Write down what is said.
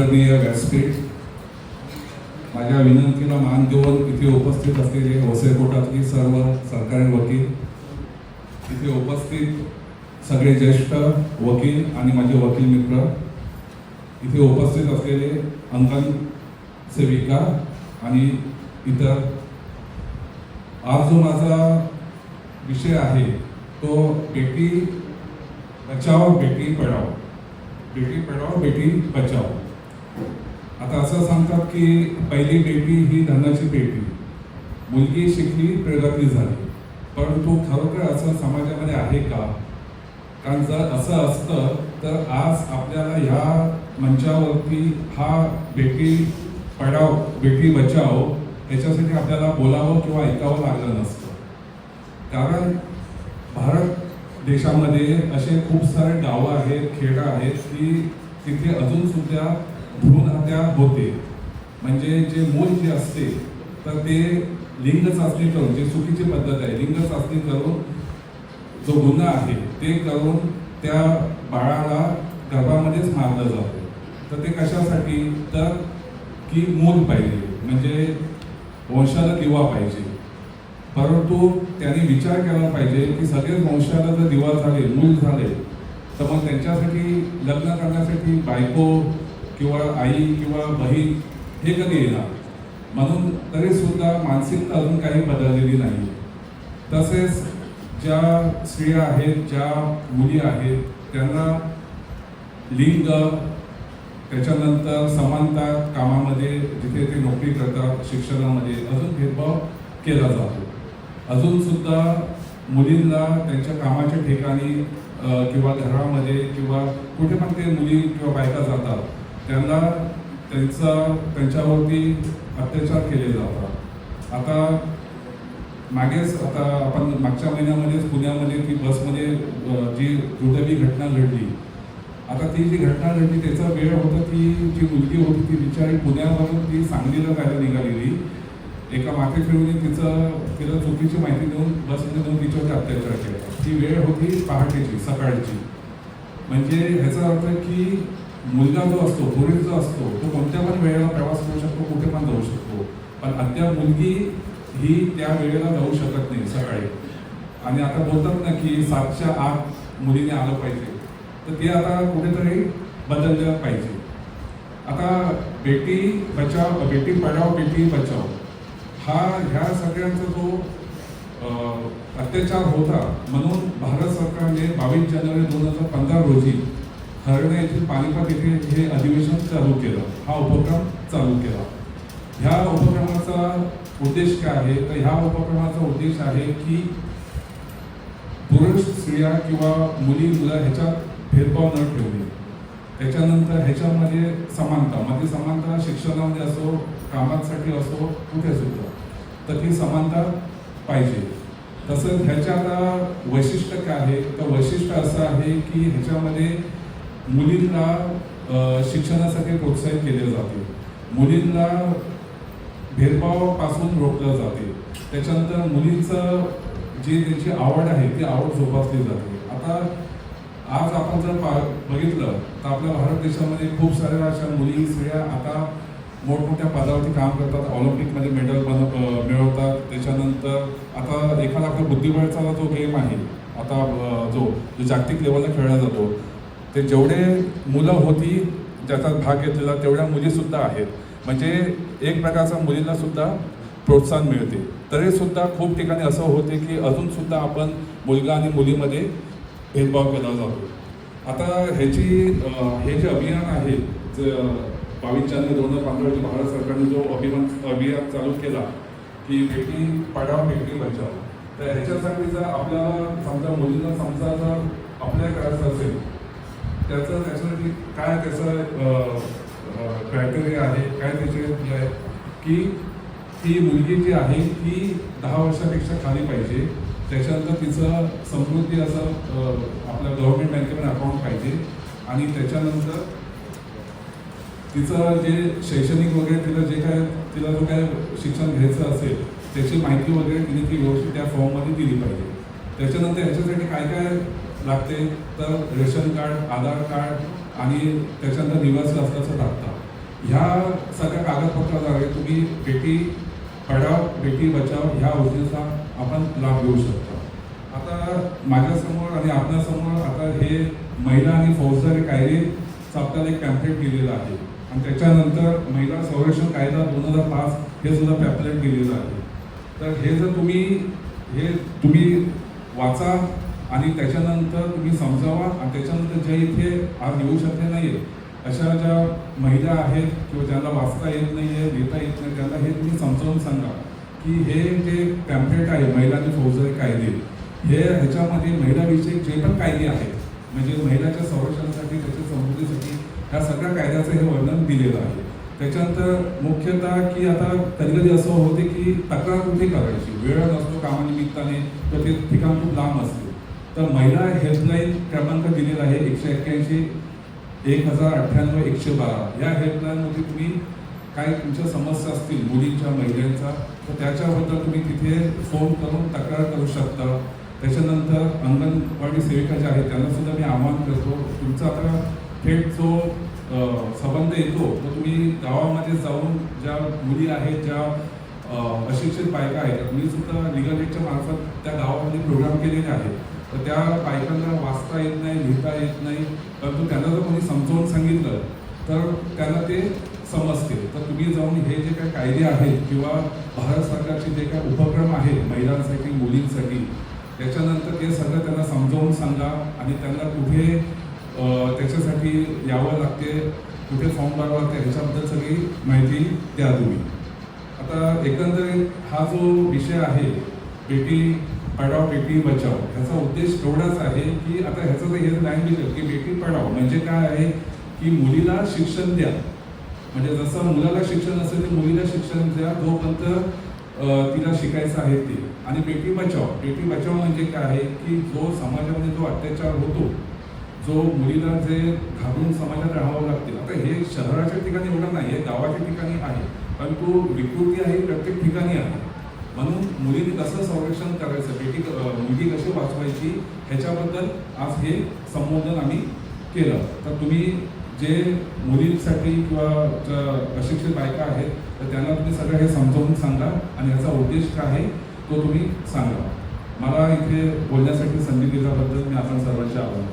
आदरणीय व्यासपीठ. माझ्या विनंतीला मान देऊन इथे उपस्थित असलेले वसई सर्व सरकारी वकील इथे उपस्थित सगळे ज्येष्ठ वकील आणि माझे वकील मित्र इथे उपस्थित असलेले अंगण सेविका आणि इतर. आज जो माझा विषय आहे तो बेटी बचाव बेटी पढाओ. बेटी पढाओ बेटी बचाओ. आता असं सांगतात की पहिली बेटी ही धनाची पेटी मुलगी शिकली प्रगती झाली. परंतु खरोखर असं समाजामध्ये आहे का? कारण जर असं असतं तर आज आपल्याला ह्या मंचावरती हा बेटी पढाव बेटी बचाव याच्यासाठी आपल्याला बोलावं किंवा ऐकावं लागलं नसतं. कारण भारत देशामध्ये असे खूप सारे गावं आहेत खेडं आहेत की तिथे अजूनसुद्धा भ्रूण हत्या होते. म्हणजे जे मूल जे असते तर ते लिंग चाचणी करून जे चुकीची पद्धत आहे लिंग चाचणी करून जो गुन्हा आहे ते करून त्या बाळाला गर्भामध्येच मारलं जातं. तर ते कशासाठी? तर की मूल पाहिजे म्हणजे वंशाला दिवा पाहिजे. परंतु त्यांनी विचार केला पाहिजे की सगळेच वंशाला जर दिवा झाले मूल झाले तर मग त्यांच्यासाठी लग्न करण्यासाठी बायको किंवा आई किंवा बहीण हे कधी येणार? म्हणून तरी सुद्धा मानसिकता अजून काही बदललेली नाही तसेच ज्या स्त्रिया आहेत ज्या मुली आहेत त्यांना लिंग त्याच्यानंतर समानता कामामध्ये जिथे ते नोकरी करतात शिक्षणामध्ये अजून भेदभाव केला जातो. अजूनसुद्धा मुलींना त्यांच्या कामाच्या ठिकाणी किंवा घरामध्ये किंवा कुठे पण ते मुली किंवा बायका जातात त्यांना त्यांचा त्यांच्यावरती अत्याचार केले जातात आता मागेच आता आपण मागच्या महिन्यामध्येच पुण्यामध्ये ती बसमध्ये जी दुर्दैवी घटना घडली. आता ती जी घटना घडली त्याचा वेळ होता की जी मुलगी होती ती बिचारी पुण्यावरून ती सांगलीला जायला निघालेली. एका माथे फिरवून तिचं तिला चुकीची माहिती देऊन बसमध्ये देऊन तिच्यावर अत्याचार केला. ती वेळ होती पहाटेची सकाळची. म्हणजे ह्याचा अर्थ की मुलगा जो असतो पुरुष जो असतो तो कोणत्या पण वेळेला प्रवास करू शकतो कुठे पण जाऊ शकतो. पण अद्याप मुलगी ही त्या वेळेला जाऊ शकत नाही सकाळी. आणि आता बोलतात ना की सातच्या आत मुलीने आलं पाहिजे. तर ते आता कुठेतरी बदललं पाहिजे. आता बेटी बचाव बेटी पढाव बेटी बचाव हा ह्या सगळ्यांचा जो अत्याचार होता म्हणून भारत सरकारने बावीस जानेवारी दोन हजार पंधरा रोजी हरणे येथील पानिपत येथे हे अधिवेशन चालू केलं. हा उपक्रम चालू केला. ह्या उपक्रमाचा उद्देश काय आहे? तर ह्या उपक्रमाचा उद्देश आहे की पुरुष स्त्रिया किंवा मुली मुलं ह्याच्यात भेदभाव न ठेवणे. त्याच्यानंतर ह्याच्यामध्ये समानता म्हणजे समानता शिक्षणामध्ये असो कामासाठी असो कुठे सुद्धा तर. ती समानता पाहिजे. तसंच ह्याच्या आता वैशिष्ट्य काय आहे? तर वैशिष्ट्य असं आहे की ह्याच्यामध्ये मुलींना शिक्षणासाठी प्रोत्साहित केले जाते. मुलींना भेदभावापासून रोखलं जाते. त्याच्यानंतर मुलींचं जी त्यांची आवड आहे ती आवड जोपासली जाते. आता आज आपण जर पा बघितलं तर आपल्या भारत देशामध्ये खूप साऱ्या अशा मुली स्त्रिया आता मोठमोठ्या पदावरती काम करतात. ऑलिम्पिकमध्ये मेडल बन मिळवतात. त्याच्यानंतर आता एखादा आपला बुद्धिबळचा जो गेम आहे आता जो जो जागतिक लेवलला खेळला जातो ते जेवढे मुलं होती ज्याचा भाग घेतलेला तेवढ्या मुलीसुद्धा आहेत. म्हणजे एक प्रकारचा मुलींनासुद्धा प्रोत्साहन मिळते. तरीसुद्धा खूप ठिकाणी असं होते की अजूनसुद्धा आपण मुलगा आणि मुलीमध्ये भेदभाव केला जातो. आता ह्याची हे जे अभियान आहे जे बावीस जानेवारी दोन हजार पंधरा रोजी भारत सरकारने जो अभियान अभियान चालू केला की बेटी पाडावा बेटी बचाव. तर ह्याच्यासाठी जर आपल्याला समजा मुलींना समजा जर अप्लाय करायचं असेल त्याचं त्याच्यासाठी काय त्याचं क्रायटेरिया आहे काय त्याचे हे आहे की ती मुलगी जी आहे ती दहा वर्षापेक्षा खाली पाहिजे. त्याच्यानंतर तिचं समृद्धी असं आपल्या गव्हर्नमेंट बँकेमध्ये अकाउंट पाहिजे. आणि त्याच्यानंतर तिचं जे शैक्षणिक वगैरे तिला जे काय तिला जो काय शिक्षण घ्यायचं असेल त्याची माहिती वगैरे तिने ती व्यवस्थित त्या फॉर्ममध्ये दिली पाहिजे. त्याच्यानंतर याच्यासाठी काय काय लागते. तर रेशन कार्ड आधार कार्ड आणि त्याच्यानंतर निवासी असल्याचं लागतं. ह्या सगळ्या कागदपत्राद्वारे तुम्ही बेटी पढाव बेटी बचाव ह्या योजनेचा आपण लाभ घेऊ शकतो. आता माझ्यासमोर आणि आपल्यासमोर आता हे महिला आणि फौजदारी कायदे आपल्याला एक पॅम्पलेट दिलेलं आहे. आणि त्याच्यानंतर महिला संरक्षण कायदा दोन हजार पाच हे सुद्धा पॅम्पलेट दिलेलं आहे. तर हे जर तुम्ही हे तुम्ही वाचा आणि त्याच्यानंतर तुम्ही समजावा आणि त्याच्यानंतर ज्या इथे आज येऊ शकले नाही अशा ज्या महिला आहेत किंवा ज्यांना वाचता येत नाही आहे लिहिता येत नाही त्यांना हे तुम्ही समजावून सांगा की हे जे पॅम्पलेट आहे महिलांचे फौजदारी कायदे हे ह्याच्यामध्ये महिलाविषयक जे पण कायदे आहेत म्हणजे महिलाच्या संरक्षणासाठी त्याच्या समृद्धीसाठी ह्या सगळ्या कायद्याचं हे वर्णन दिलेलं आहे. त्याच्यानंतर मुख्यतः की आता कधी कधी असं होते की तक्रार कुठे करायची? वेळ नसतो कामानिमित्ताने तर ते ठिकाण खूप लांब असते. तर महिला हेल्पलाईन क्रमांक दिलेला आहे एकशे एक्क्याऐंशी एक हजार अठ्ठ्याण्णव एकशे बारा. या हेल्पलाईनमध्ये तुम्ही काही तुमच्या समस्या असतील मुलींच्या महिलांच्या तर त्याच्याबद्दल तुम्ही तिथे फोन करून तक्रार करू शकता. त्याच्यानंतर अंगणवाडी सेविका ज्या आहेत त्यांना सुद्धा मी आवाहन करतो. तुमचा आता थेट जो संबंध येतो तो तुम्ही गावामध्ये जाऊन ज्या मुली आहेत ज्या अशिक्षित बायका आहेत मी सुद्धा लिगल एडच्या मार्फत त्या गावामध्ये प्रोग्राम केलेले आहेत. तर त्या बायकांना वाचता येत नाही लिहिता येत नाही. परंतु त्यांना जर कोणी समजावून सांगितलं तर त्यांना ते समजते. तर तुम्ही जाऊन हे जे काही कायदे आहेत किंवा भारत सरकारचे जे काही उपक्रम आहेत महिलांसाठी मुलींसाठी त्याच्यानंतर ते सगळं त्यांना समजावून सांगा आणि त्यांना कुठे त्याच्यासाठी यावं लागते कुठे फॉर्म भरावा लागते ह्याच्याबद्दल सगळी माहिती द्या तुम्ही. आता एकंदरीत हा जो विषय आहे बेटी पढाव बेटी बचाव. ह्याचा उद्देश एवढाच आहे की आता ह्याचं तर हे लँग्वेज की बेटी पढाव. म्हणजे काय आहे की मुलीला शिक्षण द्या. म्हणजे जसं मुलाला शिक्षण असेल तर मुलीला शिक्षण द्या. जोपर्यंत तिला शिकायचं आहे ते. आणि बेटी बचाव. बेटी बचाव म्हणजे काय आहे की जो समाजामध्ये जो अत्याचार होतो जो मुलीला जे घाबरून समाजात राहावं लागते. आता हे शहराच्या ठिकाणी एवढं नाही आहे गावाच्या ठिकाणी आहे. परंतु विकृती आहे प्रत्येक ठिकाणी आहे. म्हणून मुलीने कसं संरक्षण करायचं बेटी मुलगी कशी वाचवायची ह्याच्याबद्दल आज हे संबोधन आम्ही केलं. तर तुम्ही जे मुलींसाठी किंवा ज्या अशिक्षित बायका आहेत तर त्यांना तुम्ही सगळं हे समजावून सांगा आणि ह्याचा उद्देश काय आहे तो तुम्ही सांगा. मला इथे बोलण्यासाठी संधी दिल्याबद्दल मी आपण सर्वांचे आभार